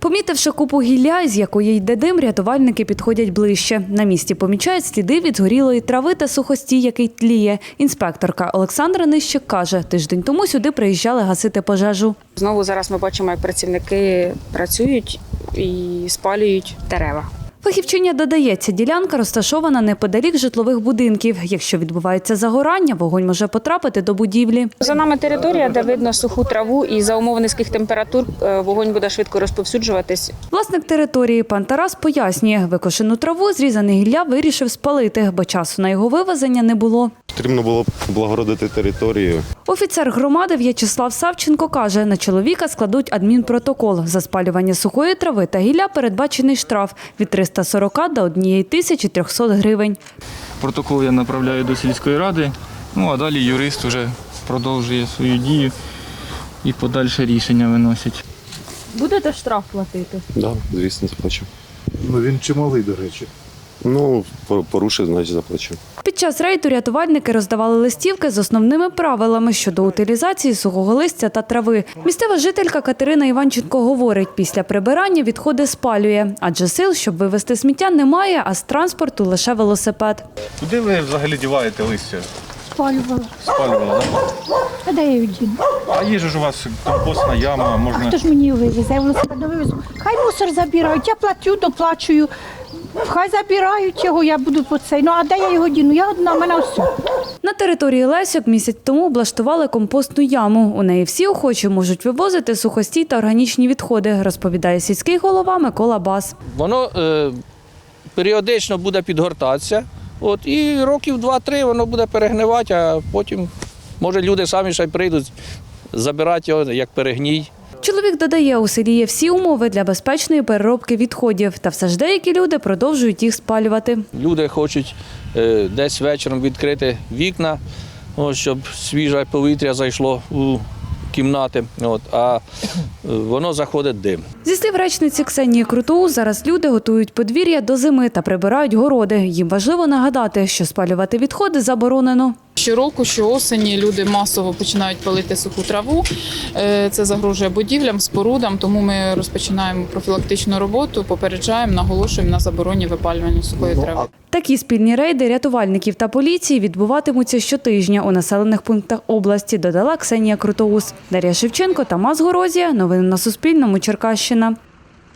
Помітивши купу гілля, з якої йде дим, рятувальники підходять ближче. На місці помічають сліди від згорілої трави та сухості, який тліє. Інспекторка Олександра Нищик каже, тиждень тому сюди приїжджали гасити пожежу. Знову зараз ми бачимо, як працівники працюють і спалюють дерева. Фахівчиня додається, ділянка розташована неподалік житлових будинків. Якщо відбувається загорання, вогонь може потрапити до будівлі. За нами територія, де видно суху траву, і за умов низьких температур е, вогонь буде швидко розповсюджуватись. Власник території пан Тарас пояснює, викошену траву зрізане гілля вирішив спалити, бо часу на його вивезення не було. Потрібно було облагородити територію. Офіцер громади В'ячеслав Савченко каже, на чоловіка складуть адмінпротокол. За спалювання сухої трави та гілля передбачений штраф від 340 до 1300 гривень. Протокол я направляю до сільської ради, ну а далі юрист вже продовжує свою дію і подальше рішення виносить. Будете штраф платити? Да, звісно, заплачу. Ну він чималий, до речі. Ну, порушив, значить заплачу. Під час рейду рятувальники роздавали листівки з основними правилами щодо утилізації сухого листя та трави. Місцева жителька Катерина Іванченко говорить, після прибирання відходи спалює, адже сил, щоб вивезти сміття, немає, а з транспорту лише велосипед. Куди ви взагалі діваєте листя? Спалювала. Спалювала, да? А де я її діну? А є ж у вас компостна яма, А можна. хто ж мені вивезе? Я велосипед не вивезу. Хай мусор забирають, я платю, доплачую. Хай забирають його, я буду по цей. Ну а де я його діну? Я одна, в мене все. На території Лесьок місяць тому облаштували компостну яму. У неї всі охочі можуть вивозити сухостій та органічні відходи, розповідає сільський голова Микола Бас. Воно е, періодично буде підгортатися. От, і років 2-3 воно буде перегнивати, а потім, може, люди самі ще й прийдуть забирати його як перегній. Чоловік додає, у селі є всі умови для безпечної переробки відходів, та все ж деякі люди продовжують їх спалювати. Люди хочуть е, десь вечором відкрити вікна, щоб свіже повітря зайшло у кімнати, от, а е, воно заходить дим. Зі слів речниці Ксенії Крутоу, зараз люди готують подвір'я до зими та прибирають городи. Їм важливо нагадати, що спалювати відходи заборонено. Щороку, щоосені люди масово починають палити суху траву. Е, Це загрожує будівлям, спорудам, тому ми розпочинаємо профілактичну роботу, попереджаємо, наголошуємо на забороні випалювання сухої трави. Такі спільні рейди рятувальників та поліції відбуватимуться щотижня у населених пунктах області, додала Ксенія Крутоус. Дар'я Шевченко, Тамас Горозія. Новини на Суспільному. Черкащина.